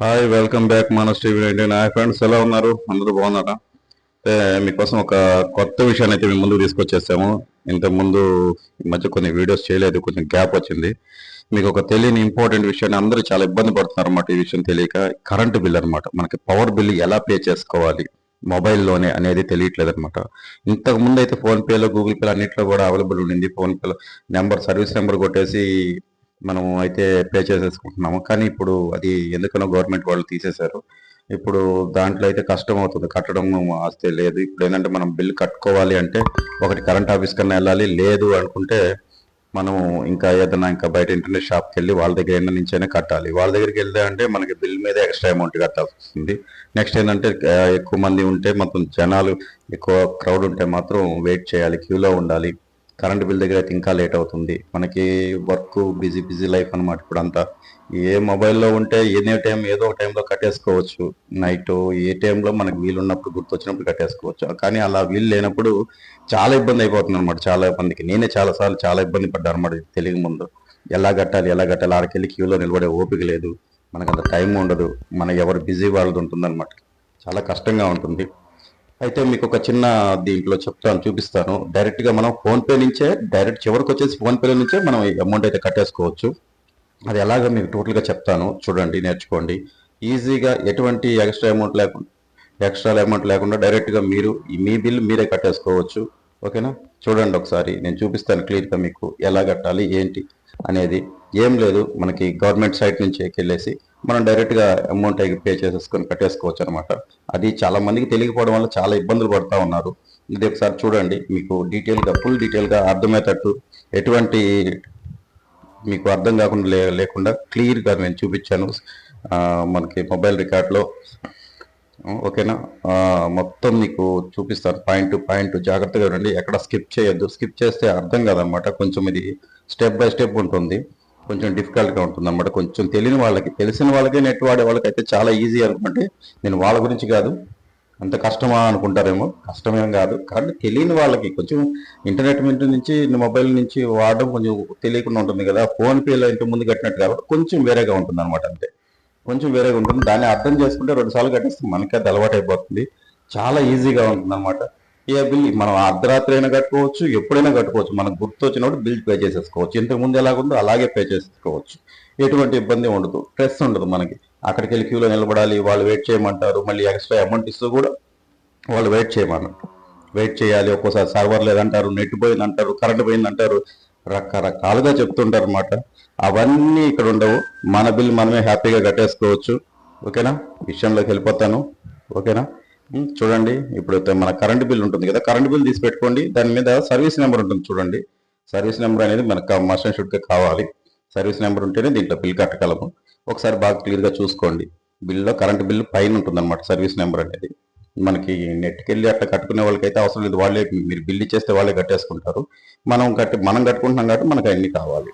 Hi welcome back Manas TV ninety నా friends ఎలా ఉన్నారు? అందరూ బాగున్నారా? అయితే మీకోసం ఒక కొత్త విషయాన్ని అయితే మేము ముందుకు తీసుకొచ్చేసాము. ఇంతకు ముందు ఈ మధ్య కొన్ని వీడియోస్ చేయలేదు కొంచెం గ్యాప్ వచ్చింది. మీకు ఒక తెలియని ఇంపార్టెంట్ విషయాన్ని అందరూ చాలా ఇబ్బంది పడుతున్నారు అన్నమాట ఈ విషయం తెలియక. కరెంటు బిల్ అన్నమాట. మనకి పవర్ బిల్ ఎలా పే చేసుకోవాలి? మొబైల్లోనే అనేది తెలియట్లేదు అనమాట ఇంతకు ముందు అయితే ఫోన్పేలో గూగుల్ పేలో అన్నింటిలో కూడా అవైలబుల్ ఉండింది. ఫోన్పేలో నెంబర్ సర్వీస్ నెంబర్ కొట్టేసి మనం అయితే పే చేసేసుకుంటున్నాము. కానీ ఇప్పుడు అది ఎందుకనో గవర్నమెంట్ వాళ్ళు తీసేశారు. ఇప్పుడు దాంట్లో అయితే కష్టం అవుతుంది. కట్టడం ఆస్తే లేదు. ఇప్పుడు ఏంటంటే మనం బిల్ కట్టుకోవాలి అంటే ఒకటి కరెంట్ ఆఫీస్ కన్నా వెళ్ళాలి. లేదు అనుకుంటే మనం ఇంకా ఏదైనా ఇంకా బయట ఇంటర్నెట్ షాప్కి వెళ్ళి వాళ్ళ దగ్గర ఎన్న నుంచైనా కట్టాలి. వాళ్ళ దగ్గరికి వెళ్తే అంటే మనకి బిల్ మీద ఎక్స్ట్రా అమౌంట్ కట్టాల్సి వస్తుంది. నెక్స్ట్ ఏంటంటే ఎక్కువ మంది ఉంటే మొత్తం జనాలు ఎక్కువ క్రౌడ్ ఉంటే మాత్రం వెయిట్ చేయాలి. క్యూలో ఉండాలి. కరెంట్ బిల్ దగ్గర అయితే ఇంకా లేట్ అవుతుంది. మనకి వర్క్ బిజీ బిజీ లైఫ్ అనమాట ఇప్పుడు అంతా. ఏ మొబైల్లో ఉంటే ఎనీ టైం ఏదో ఒక టైంలో కట్టేసుకోవచ్చు. నైట్ ఏ టైంలో మనకి వీలు ఉన్నప్పుడు గుర్తొచ్చినప్పుడు కట్టేసుకోవచ్చు. కానీ అలా వీలు లేనప్పుడు చాలా ఇబ్బంది అయిపోతుంది అనమాట చాలా మందికి. నేనే చాలా సార్లు చాలా ఇబ్బంది పడ్డాను అనమాట తెలియక ముందు. ఎలా కట్టాలి ఎలా కట్టాలి ఆడికెళ్ళి క్యూలో నిలబడే ఓపిక లేదు. మనకు అంత టైం ఉండదు. మన ఎవరు బిజీ వాళ్ళది ఉంటుంది చాలా కష్టంగా ఉంటుంది. అయితే మీకు ఒక చిన్న దీంట్లో చెప్తాను చూపిస్తాను. డైరెక్ట్గా మనం ఫోన్పే నుంచే డైరెక్ట్ చివరికి వచ్చేసి ఫోన్పే నుంచే మనం అమౌంట్ అయితే కట్టేసుకోవచ్చు. అది ఎలాగ మీకు టోటల్గా చెప్తాను. చూడండి నేర్చుకోండి. ఈజీగా ఎటువంటి ఎక్స్ట్రా అమౌంట్ లేకుండా ఎక్స్ట్రా అమౌంట్ లేకుండా డైరెక్ట్గా మీరు మీ బిల్ మీరే కట్టేసుకోవచ్చు. ఓకేనా చూడండి ఒకసారి నేను చూపిస్తాను క్లియర్గా మీకు ఎలా కట్టాలి ఏంటి? అనేది ఏం లేదు. మనకి గవర్నమెంట్ సైట్ నుంచి ఎక్కెళ్ళేసి మనం డైరెక్ట్గా అమౌంట్ అమౌంట్ పే చేసేసుకొని కట్టేసుకోవచ్చు అనమాట అది చాలా మందికి తెలియకపోవడం వల్ల చాలా ఇబ్బందులు పడతా ఉన్నారు. ఇది ఒకసారి చూడండి. మీకు డీటెయిల్గా ఫుల్ డీటెయిల్గా అర్థమయ్యేటట్టు ఎటువంటి మీకు అర్థం కాకుండా లే లేకుండా క్లియర్గా నేను చూపించాను. మనకి మొబైల్ రికార్డ్లో ఓకేనా? మొత్తం మీకు చూపిస్తాను. పాయింట్ టు పాయింట్ జాగ్రత్తగా రండి ఎక్కడ స్కిప్ చేయొద్దు. స్కిప్ చేస్తే అర్థం కాదనమాట కొంచెం ఇది స్టెప్ బై స్టెప్ ఉంటుంది. కొంచెం డిఫికల్ట్గా ఉంటుంది అనమాట కొంచెం తెలియని వాళ్ళకి తెలిసిన వాళ్ళకే నెట్ వాడే వాళ్ళకి అయితే చాలా ఈజీ అనుకుంటే నేను వాళ్ళ గురించి కాదు. అంత కష్టమా అనుకుంటారేమో. కష్టమేం కాదు. కానీ తెలియని వాళ్ళకి కొంచెం ఇంటర్నెట్ మీద నుంచి మొబైల్ నుంచి వాడడం కొంచెం తెలియకుండా ఉంటుంది కదా. ఫోన్పేలో ఇంటి ముందు కట్టినట్టు కాబట్టి కొంచెం వేరేగా ఉంటుంది అనమాట అంతే. కొంచెం వేరేగా ఉంటుంది. దాన్ని అర్థం చేసుకుంటే రెండు సార్లు కట్టేస్తే మనకి అది అలవాటు అయిపోతుంది. చాలా ఈజీగా ఉంటుంది అనమాట ఏ బిల్ మనం అర్ధరాత్రి అయినా కట్టుకోవచ్చు ఎప్పుడైనా కట్టుకోవచ్చు. మనకు గుర్తు వచ్చినప్పుడు బిల్ పే చేసేసుకోవచ్చు. ఇంతకు ముందు ఎలాగుందో అలాగే పే చేసుకోవచ్చు ఎటువంటి ఇబ్బంది ఉండదు. స్ట్రెస్ ఉండదు మనకి. అక్కడికి వెళ్ళి క్యూలో నిలబడాలి వాళ్ళు వెయిట్ చేయమంటారు. మళ్ళీ ఎక్స్ట్రా అమౌంట్ ఇస్తూ కూడా వాళ్ళు వెయిట్ చేయమన్నారు. వెయిట్ చేయాలి ఒక్కోసారి సర్వర్ లేదంటారు నెట్ పోయిందంటారు కరెంట్ పోయిందంటారు. రకరకాలుగా చెప్తుంటారు అనమాట అవన్నీ ఇక్కడ ఉండవు. మన బిల్ మనమే హ్యాపీగా కట్టేసుకోవచ్చు. ఓకేనా? విషయంలోకి వెళ్ళిపోతాను. ఓకేనా? చూడండి. ఇప్పుడు మన కరెంట్ బిల్ ఉంటుంది కదా కరెంట్ బిల్ తీసి పెట్టుకోండి. దాని మీద సర్వీస్ నెంబర్ ఉంటుంది చూడండి. సర్వీస్ నెంబర్ అనేది మనకు మస్ట్ షుడ్గా కావాలి. సర్వీస్ నెంబర్ ఉంటేనే దీంట్లో బిల్ కట్టగలము. ఒకసారి బాగా క్లియర్గా చూసుకోండి. బిల్లో కరెంట్ బిల్ పైన ఉంటుంది అనమాట సర్వీస్ నెంబర్ అనేది. మనకి నెట్కి వెళ్ళి అట్లా కట్టుకునే వాళ్ళకైతే అవసరం లేదు. వాళ్ళే మీరు బిల్ ఇచ్చేస్తే వాళ్ళే కట్టేసుకుంటారు. మనం కట్టి మనం కట్టుకుంటున్నాం కాబట్టి మనకు అన్ని కావాలి.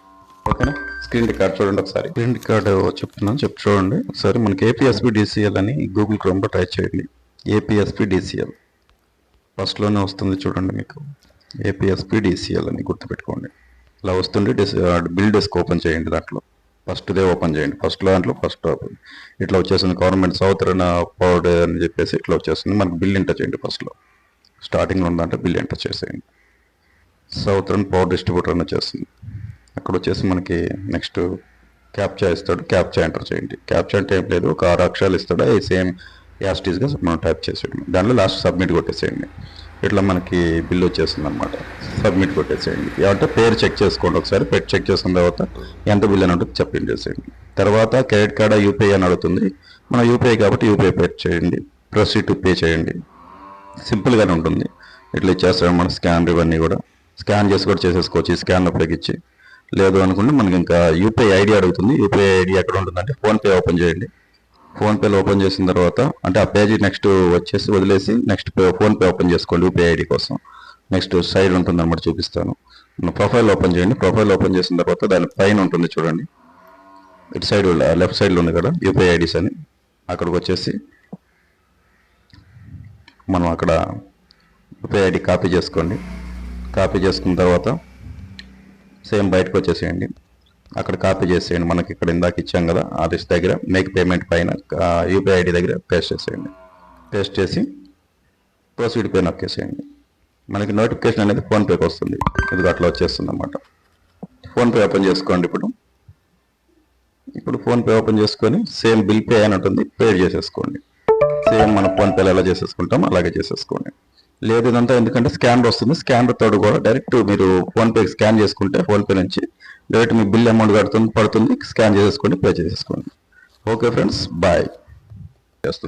ఓకేనా? స్క్రీన్ రికార్డ్ చూడండి ఒకసారి. స్క్రీన్ రికార్డ్ చెప్తున్నాను. చెప్పి చూడండి. ఒకసారి మనకి ఏపీఎస్పి డిసిఎల్ అని గూగుల్ క్రోమ్లో టైప్ చేయండి. ఏపీఎస్పి డిసిఎల్ ఫస్ట్లోనే వస్తుంది చూడండి మీకు. ఏపీఎస్పి డిసిఎల్ అని గుర్తుపెట్టుకోండి. ఇలా వస్తుంది డిస్ బిల్ డెస్క్ ఓపెన్ చేయండి దాంట్లో. ఫస్ట్దే ఓపెన్ చేయండి. ఫస్ట్ దాంట్లో ఫస్ట్ ఇట్లా వచ్చేసింది గవర్నమెంట్ సౌతరన్ పౌడ్ అని చెప్పేసి ఇట్లా వచ్చేస్తుంది మనకు బిల్ ఎంటర్ చేయండి ఫస్ట్లో స్టార్టింగ్లో ఉందంటే బిల్ ఎంటర్ చేసేయండి. సౌతరన్ పవర్ డిస్ట్రిబ్యూటర్ అని వచ్చేస్తుంది అక్కడ వచ్చేసి మనకి నెక్స్ట్ క్యాప్చా ఇస్తాడు. క్యాప్చా ఎంటర్ చేయండి. క్యాప్చా అంటే ఏం లేదు. ఒక ఆరు అక్షరాలు ఇస్తాడు? సేమ్ యాస్టీస్గా మనం టైప్ చేసేయండి దాంట్లో లాస్ట్ సబ్మిట్ కొట్టేసేయండి. ఇట్లా మనకి బిల్ వచ్చేస్తుంది అనమాట సబ్మిట్ కొట్టేసేయండి. ఏమంటే పేరు చెక్ చేసుకోండి ఒకసారి. పెట్టి చెక్ చేసిన తర్వాత ఎంత బిల్ అని ఉంటుంది చెప్పింది చేసేయండి. తర్వాత క్రెడిట్ కార్డ్ యూపీఐ అని అడుగుతుంది. మన యూపీఐ కాబట్టి యూపీఐ పే చేయండి. ప్రొసీడ్ టు పే చేయండి. సింపుల్గానే ఉంటుంది. ఇట్లా ఇచ్చేస్తాడు మన స్కాన్ ఇవన్నీ కూడా. స్కాన్ చేసి కూడా చేసేసుకోవచ్చు. ఈ స్కాన్ ఉపయోగించి లేదు అనుకుంటే మనకి ఇంకా యూపీఐ ఐడి అడుగుతుంది. యూపీఐ ఐడి ఎక్కడ ఉంటుందంటే ఫోన్పే ఓపెన్ చేయండి. ఫోన్పేలో ఓపెన్ చేసిన తర్వాత అంటే ఆ పేజీ నెక్స్ట్ వచ్చేసి వదిలేసి నెక్స్ట్ ఫోన్పే ఓపెన్ చేసుకోండి యూపీఐ ఐడి కోసం. నెక్స్ట్ సైడ్ ఉంటుందన్నమాట చూపిస్తాను. ప్రొఫైల్ ఓపెన్ చేయండి. ప్రొఫైల్ ఓపెన్ చేసిన తర్వాత దాని పైన ఉంటుంది చూడండి. ఇటు సైడ్ లెఫ్ట్ సైడ్లో ఉంది కదా యూపీఐ ఐడీస్ అని. అక్కడికి వచ్చేసి మనం అక్కడ యూపీఐ ఐడి కాపీ చేసుకోండి. కాపీ చేసుకున్న తర్వాత సేమ్ బయటకు వచ్చేసేయండి. అక్కడ కాపీ చేసేయండి. మనకి ఇక్కడ ఇందాక ఇచ్చాం కదా ఆర్టిస్ట్ దగ్గర. మేక్ పేమెంట్ పైన యూపీఐ ఐడి దగ్గర పేస్ట్ చేసేయండి. పేస్ట్ చేసి ప్రొసీడ్ పే నొక్కేసేయండి మనకి నోటిఫికేషన్ అనేది ఫోన్పేకి వస్తుంది. ఇది అట్లా వచ్చేస్తుంది అనమాట ఫోన్పే ఓపెన్ చేసుకోండి ఇప్పుడు. ఇప్పుడు ఫోన్పే ఓపెన్ చేసుకొని సేమ్ బిల్ పే అని ఉంటుంది. పే చేసేసుకోండి. సేమ్ మన ఫోన్పేలో ఎలా చేసేసుకుంటాం అలాగే చేసేసుకోండి. లేదు ఇదంతా ఎందుకంటే స్కానర్ వస్తుంది. స్కానర్ తోడు కూడా డైరెక్ట్ మీరు ఫోన్పే స్కాన్ చేసుకుంటే ఫోన్పే నుంచి డైరెక్ట్ మీ బిల్ అమౌంట్ కడుతుంది పడుతుంది స్కాన్ చేసేసుకోండి పే చేసేసుకోండి. ఓకే ఫ్రెండ్స్ బాయ్ చేస్తుంది